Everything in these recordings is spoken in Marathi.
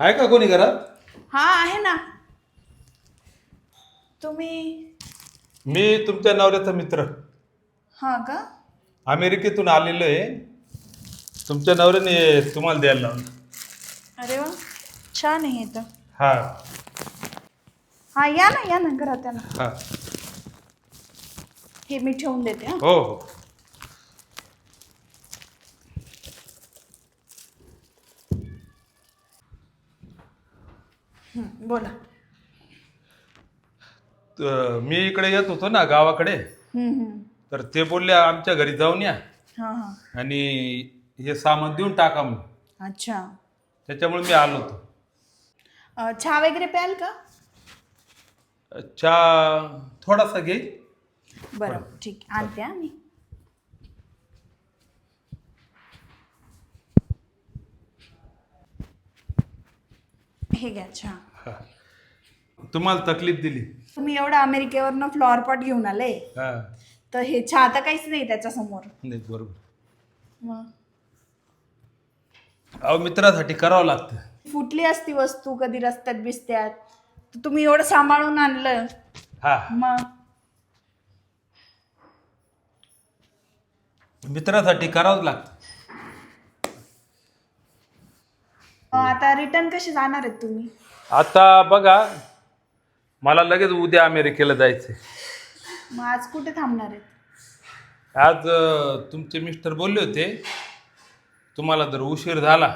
आहे का कोणी घरात? हा आहे ना. तुम्ही? मी तुमच्या नवऱ्याचा मित्र. हा का? अमेरिकेतून आलेलो आहे. तुमच्या नवऱ्याने तुम्हाला द्यायला लावलं. अरे वा छान आहे तर. हा. हा या ना या ना घरात या ना. हा. हे मी ठेवून देते हा. हो हो. बोला. त- मी इकडे येत होतो ना गावाकडे. तर ते बोलले आमच्या घरी जाऊन या. हा हा. आणि हे सामान देऊन टाका म्हणून. अच्छा. त्याच्यामुळे मी आलो होतो. अं, चहा वगैरे प्याल का? चहा थोडासा घे. बरं ठीक आहे. आणते हा मी. हे घ्या चहा. तुम्हाला तकलीफ दिली. तुम्ही एवढा अमेरिकेवरनं फ्लॉवर पॉट घेऊन आले. हा. तर हे तर काहीच नाही त्याच्यासमोर. नाही बरोबर. अहो मित्रासाठी करावं लागतं. फुटली असती वस्तू कधी रस्त्यात बिस्त्यात तर तुम्ही एवढं सांभाळून आणलं. हा. मग मित्रासाठी करावंच लागतं. आता रिटर्न कसे जाणार आहेत तुम्ही? आता बघा मला लगेच उद्या अमेरिकेला जायचंय. मग आज कुठे थांबणार आहेत? आज अं, तुमचे मिस्टर बोलले होते तुम्हाला जर उशीर झाला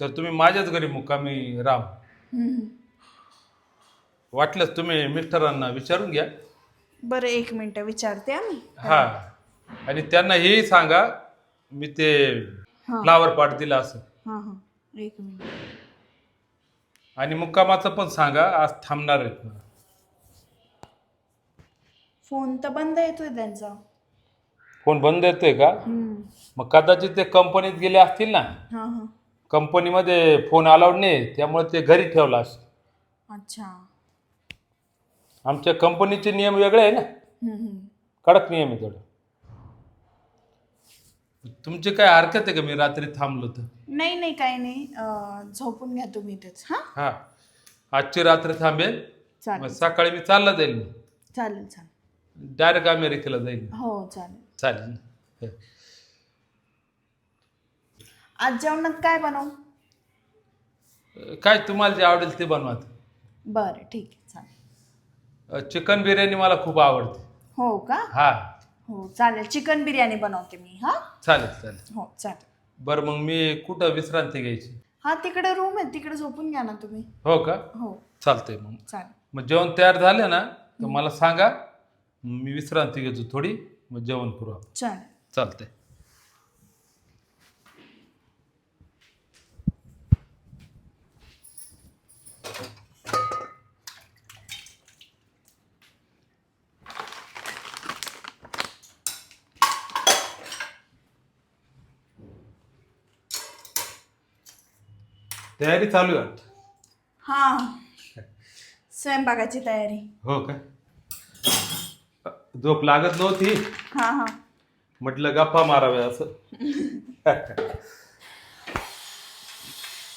तर तुम्ही माझ्याच घरी मुक्कामी राहा. हम्म. वाटल्यास तुम्ही मिस्टरांना विचारून घ्या. बरं एक मिनिट विचारते आम्ही हा. आणि त्यांना हेही सांगा मी ते हा. फ्लावर पाट दिला असं हां हां. एक मिनिट. आणि मुक्कामाचं पण सांगा आज थांबणार आहेत म्हणून. फोन तर बंद येतोय त्यांचा. फोन बंद येतोय का? हम्म. मग कदाचित ते कंपनीत गेले असतील ना. हां हां. कंपनीमध्ये फोन अलाउड नाही त्यामुळे ते घरी ठेवला असं अच्छा. आमच्या कंपनीचे नियम वेगळे आहे ना. हम्म, हम्म. कडक नियम आहे थोडं तुमची काय हरकत आहे का? मी रात्री थांबलो तर. नाही नाही काही नाही. अं, झोपून घ्या तुम्ही इथेच. हां? हा. आजची रात्र थांबेल. मग चालेल. सकाळी मी चालला जाईल मी चालेल. चालेल डायरेक्ट अमेरिकेला जाईल हो चालेल. चालेल. आज जेवणात काय बनवू? काय तुम्हाला जे आवडेल ते बनवा बरं ठीक आहे चालेल. चिकन बिर्याणी मला खूप आवडते. हो का? हा. हो चालेल. चिकन बिर्याणी बनवते मी हां? चालेल चालेल. हो चालेल. बरं मग मी कुठं विश्रांती घ्यायची? हा तिकडे रूम आहे तिकडे झोपून घ्या ना तुम्ही. हो का? हो. चालतंय मग. चालेल. मग जेवण तयार झालं ना तर मला सांगा मी विश्रांती घेतो थोडी मग जेवण करू आपण. चालेल. चालतंय. तयारी चालू आहे वाटतं. हा. स्वयंपाकाची तयारी. हो का? झोप लागत नव्हती. हा हा. म्हटलं गप्पा माराव्या असं.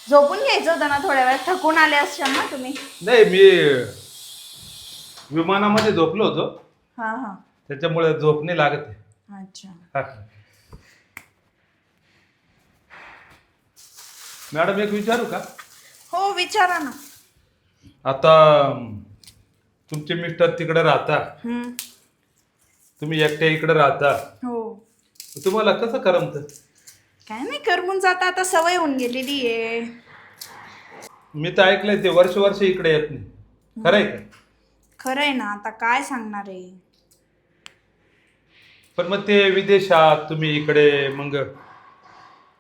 झोपून घ्यायचं होतं ना थोड्या वेळ थकून आले असाल ना तुम्ही? नाही मी विमानामध्ये झोपलो होतो. हा हा. त्याच्यामुळे झोप नाही लागत आहे. अच्छा. मॅडम एक विचारू का? हो विचारा ना. आता तुमचे मिस्टर तिकडे राहता. हम्म. तुम्ही एकट्या इकडे राहता. हो. तुम्हाला कसं करमत? काय नाही करमून जाता. आता सवय होऊन गेलेली आहे. मी तर ऐकलंय ते वर्ष वर्ष इकडे येत नाही. खरंय का? खरं आहे ना. आता काय सांगणार आहे? पण मग ते विदेशात तुम्ही इकडे मग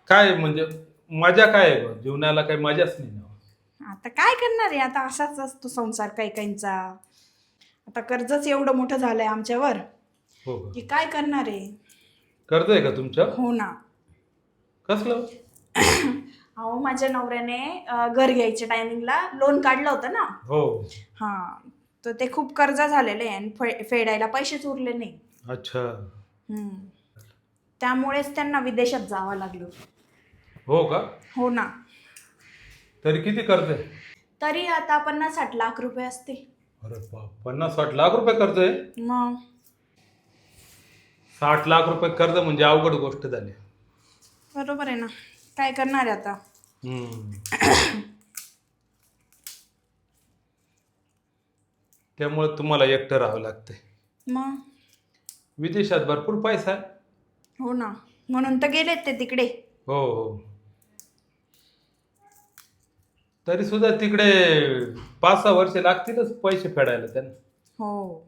काय म्हणजे मजा काय आहे? जीवनाला काही मजाच नाही ना आता काय करणार आहे? आता असाच असतो संसार काही काहींचा. आता कर्जच एवढं मोठं झालंय आमच्यावर हो. की? काय करणार आहे? करतोय का तुमच्या हो ना. कसलं? अहो माझ्या नवऱ्याने अं, घर घ्यायच्या टायमिंगला लोन काढलं होतं ना. हो. हां. तर ते खूप कर्ज झालेले आहे आणि फे- फेडायला पैसेच उरले नाही. अच्छा. हम्म. त्यामुळेच त्यांना विदेशात जावं लागलं. हो का? हो ना. तरी किती कर्ज आहे तरी आता पन्नास साठ लाख रुपये असते अरे बाप पन्नास साठ लाख रुपये कर्ज आहे मग. साठ लाख रुपये कर्ज म्हणजे अवघड गोष्ट झाली. बरोबर आहे ना. काय करणार आहे आता? हम्म. त्यामुळे तुम्हाला एकटं राहावं लागतंय. मग. विदेशात भरपूर पैसा आहे. हो ना. म्हणून तर गेलेत ते तिकडे. हो हो. तरी सुद्धा तिकडे पाच सहा वर्ष लागतीलच पैसे फेडायला त्यांना. हो.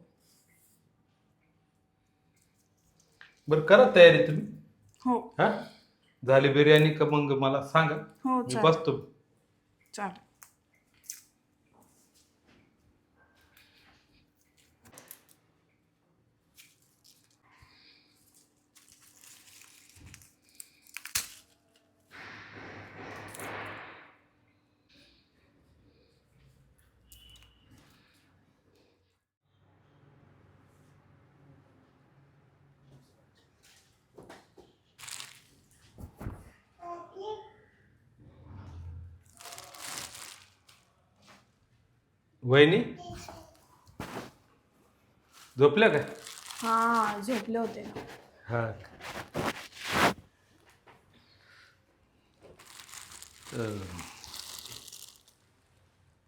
बरं करा तयारी तुम्ही. हो. हा? झाली बिर्याणी का मग मला सांगा. हो मी चालेल. बसतो. चालेल. वहिनी? झोपल्या काय? हा झोपले होते. ना हा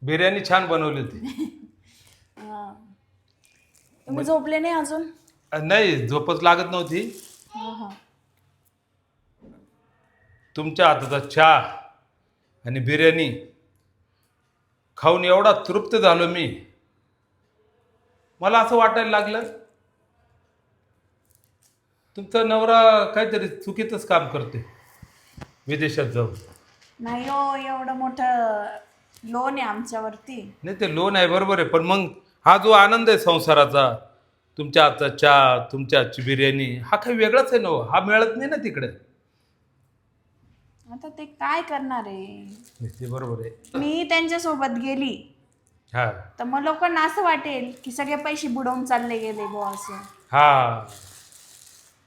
बिर्याणी छान बनवली होती. हा. तुम्ही झोपले नाही अजून? अं, नाही झोपच लागत नव्हती. हा हा. तुमच्या हाताचा चहा आणि बिर्याणी खाऊन एवढा तृप्त झालो मी. मला असं वाटायला लागलं तुमचा नवरा काहीतरी चुकीचंच काम करते विदेशात जाऊन. नाही हो एवढं मोठं लोन आहे आमच्यावरती. नाही ते लोन आहे बरोबर आहे. पण मग हा जो आनंद आहे संसाराचा तुमच्या हातचा चहा तुमच्या हातची बिर्याणी हा काही वेगळाच आहे ना हो. हा मिळत नाही ना तिकडे. आता ते काय करणार आहे? ते बरोबर आहे. मी त्यांच्यासोबत गेली. हा. तर मग लोकांना असं वाटेल की सगळे पैसे बुडवून चालले गेले बुवा असं. हा.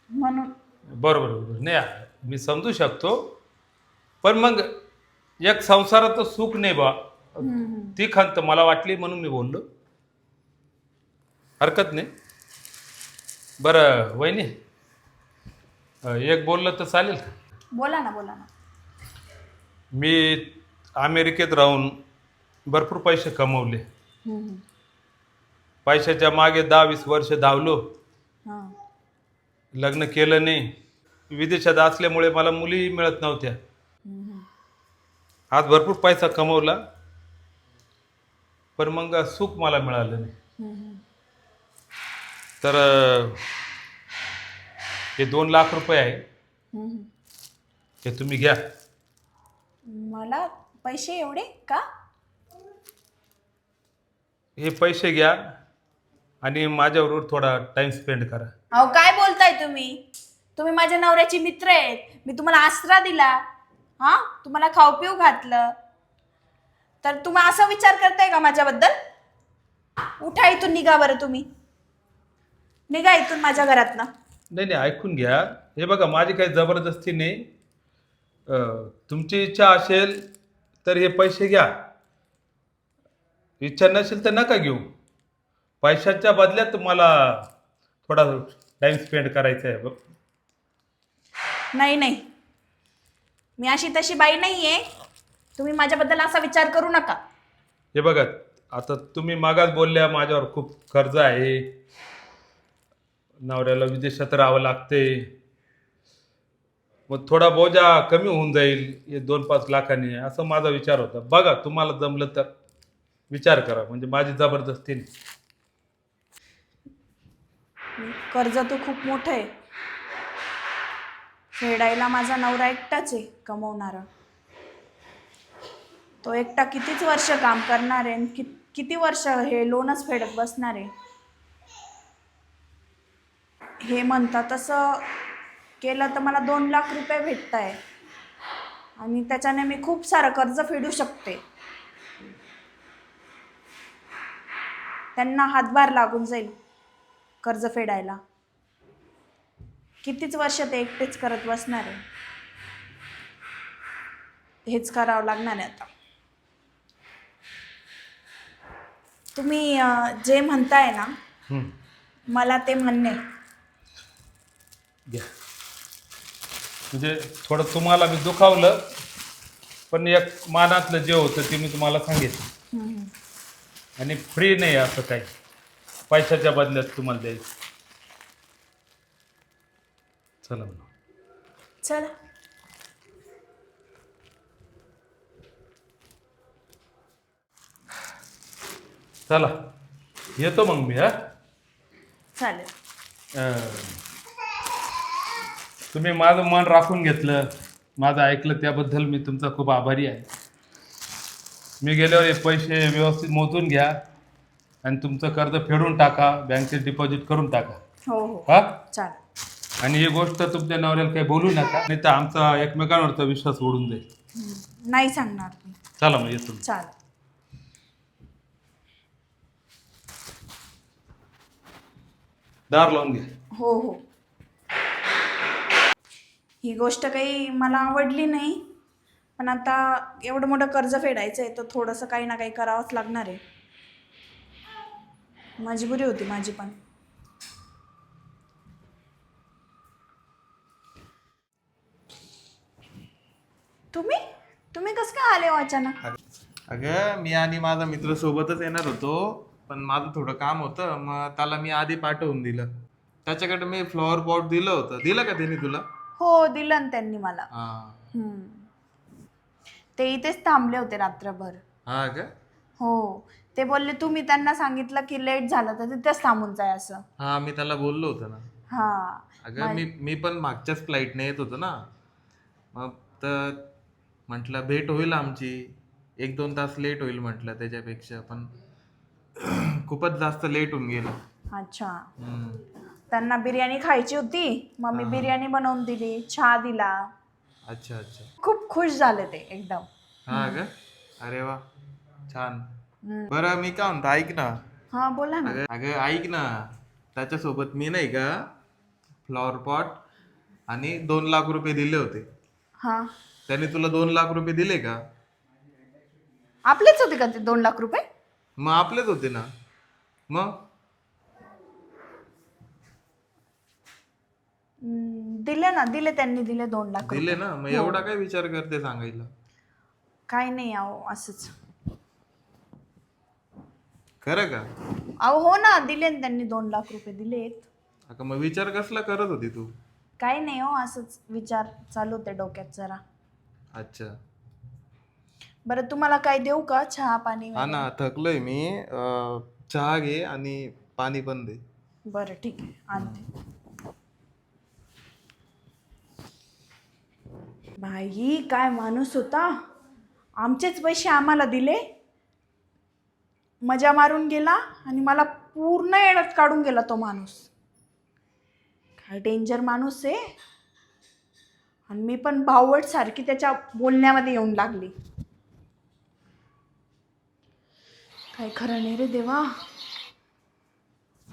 म्हणून बरोबर बरोबर. नाही मी समजू शकतो. पण मग एक संसाराचं सुख नाही बा हम्म. ती खंत मला वाटली म्हणून मी बोललो. हरकत नाही. बरं वहिनी अं, एक बोललं तर चालेल का? बोला ना बोला ना. मी अमेरिकेत राहून भरपूर पैसे कमवले हम्म. पैशाच्या मागे दहा वीस वर्ष धावलो हा. लग्न केलं नाही विदेशात असल्यामुळे मला मुली मिळत नव्हत्या हम्म. आज भरपूर पैसा कमवला पण मग सुख मला मिळालं नाही हम्म. तर अं, हे दोन लाख रुपये आहे हम्म. हे तुम्ही घ्या मला पैसे एवढे का? हे पैसे घ्या आणि माझ्याबरोबर थोडा टाइम स्पेंड करा. अहो काय बोलताय तुम्ही? तुम्ही माझ्या नवऱ्याचे मित्र आहेत. मी तुम्हाला आसरा दिला. हा? तुम्हाला खाऊ पिऊ घातलं. तर तुम्ही असा विचार करताय का माझ्याबद्दल? उठा इथून निघा बरं तुम्ही. निघा इथून माझ्या घरातनं. नाही नाही ऐकून घ्या. हे बघा माझी काही जबरदस्ती नाही. तुमची इच्छा असेल तर हे पैसे घ्या. इच्छा नसेल तर नका घेऊ. पैशाच्या बदल्यात मला थोडा टाइम स्पेंड करायचा आहे बघ. नाही नाही. मी अशी तशी बाई नाही आहे तुम्ही माझ्याबद्दल असा विचार करू नका. हे बघा आता तुम्ही मागास बोलल्या माझ्यावर खूप कर्ज आहे. नवऱ्याला विदेशात राहावं लागते. मग थोडा बोजा कमी होऊन जाईल हे दोन पाच लाखांनी. असं माझा विचार होता. बघा तुम्हाला जमलं तर विचार करा. म्हणजे माझी जबरदस्ती नाही. कर्ज तर खूप मोठं आहे. फेडायला माझा नवरा एकटाच आहे कमवणारा. तो एकटा कितीच वर्ष काम करणार आहे आणि कि किती वर्ष हे लोनच फेडत बसणार आहे. हे म्हणतात तसं केलं तर मला दोन लाख रुपये भेटत आहे आणि त्याच्याने मी खूप सारं कर्ज फेडू शकते. त्यांना हातभार लागून जाईल कर्ज फेडायला. कितीच वर्ष ते एकटेच करत बसणार आहे. हेच करावं लागणार आहे आता. तुम्ही जे म्हणताय ना मला ते म्हणणे. म्हणजे थोडं तुम्हाला मी दुखावलं पण एक मानातलं जे होतं ते मी तुम्हाला सांगितलं. आणि फ्री नाही असं काही. पैशाच्या बदल्यात तुम्हाला द्यायचं. चला म्हणा. चला. चला. येतो मग मी हा? चालेल. अं, तुम्ही माझं मन राखून घेतलं माझं ऐकलं त्याबद्दल मी तुमचा खूप आभारी आहे. मी गेल्यावर हे पैसे व्यवस्थित मोजून घ्या आणि तुमचं कर्ज फेडून टाका बँकेत डिपॉझिट करून टाका. हो हो. हा? चालेल. आणि ही गोष्ट तुमच्या नवऱ्याला काही बोलू नका नाही तर आमचा एकमेकांवरचा विश्वास उडून जाईल. हम्म, नाही सांगणार चला मग येतो. चालेल. दार लावून घ्या हो हो. ही गोष्ट काही मला आवडली नाही. पण आता एवढं मोठं कर्ज फेडायचं आहे तर थोडंसं काही ना काही करावंच लागणार आहे. मजबुरी होती माझी पण. तुम्ही? तुम्ही कसं काय आले हो अचानक? अगं मी आणि माझा मित्र सोबतच येणार होतो. पण माझं थोडं काम होतं मग त्याला मी आधी पाठवून दिलं. त्याच्याकडे मी फ्लॉवर पॉट दिलं होतं. दिलं का त्यांनी तुला? हो दिलं ना त्यांनी मला. हा. हम्म. ते इथेच थांबले होते रात्रभर. हा का? हो. ते बोलले तुम्ही त्यांना सांगितलं की लेट झालं तर तिथेच थांबून जाय असं. हा मी त्याला बोललो होतो ना. हा. अगं मी मी पण मागच्याच फ्लाईटने येत होतो ना. मग तर म्हटलं भेट होईल आमची. एक दोन तास लेट होईल म्हटलं त्याच्यापेक्षा पण खूपच जास्त लेट होऊन गेलं. अच्छा. हम्म. त्यांना बिर्याणी खायची होती मग मी बिर्याणी बनवून दिली चहा दिला. अच्छा अच्छा. खूप खुश झाले ते एकदम. हा अरे वा छान. बरं मी काय म्हणतो ऐक ना. हा बोला ना. अगं अगं ऐक ना. त्याच्यासोबत मी नाही का फ्लॉवर पॉट आणि दोन लाख रुपये दिले होते. हा. त्याने तुला दोन लाख रुपये दिले का? आपलेच होते का ते दोन लाख रुपये? मग आपलेच होते ना. मग हम्म, दिले ना दिले त्यांनी दिले दोन लाख दिले ना मग एवढा काय विचार करते सांगायला? काय नाही अहो असंच. खरं का? अहो हो ना दिले ना त्यांनी दोन लाख रुपये दिलेत अगं मग विचार कसला करत होती तू? काही नाही हो असंच. विचार चालू होते डोक्यात जरा. अच्छा. बरं तुम्हाला काय देऊ का चहा पाणी हा ना थकलोय मी. अं, चहा घे आणि पाणी पण दे. बरं ठीक आहे. आणते. बाई काय माणूस होता? आमचेच पैसे आम्हाला दिले. मजा मारून गेला आणि मला पूर्ण येड्यात काढून गेला तो माणूस. काय डेंजर माणूस आहे? आणि मी पण भावट सारखी त्याच्या बोलण्यामध्ये येऊन लागली. काय खरं नाही रे देवा.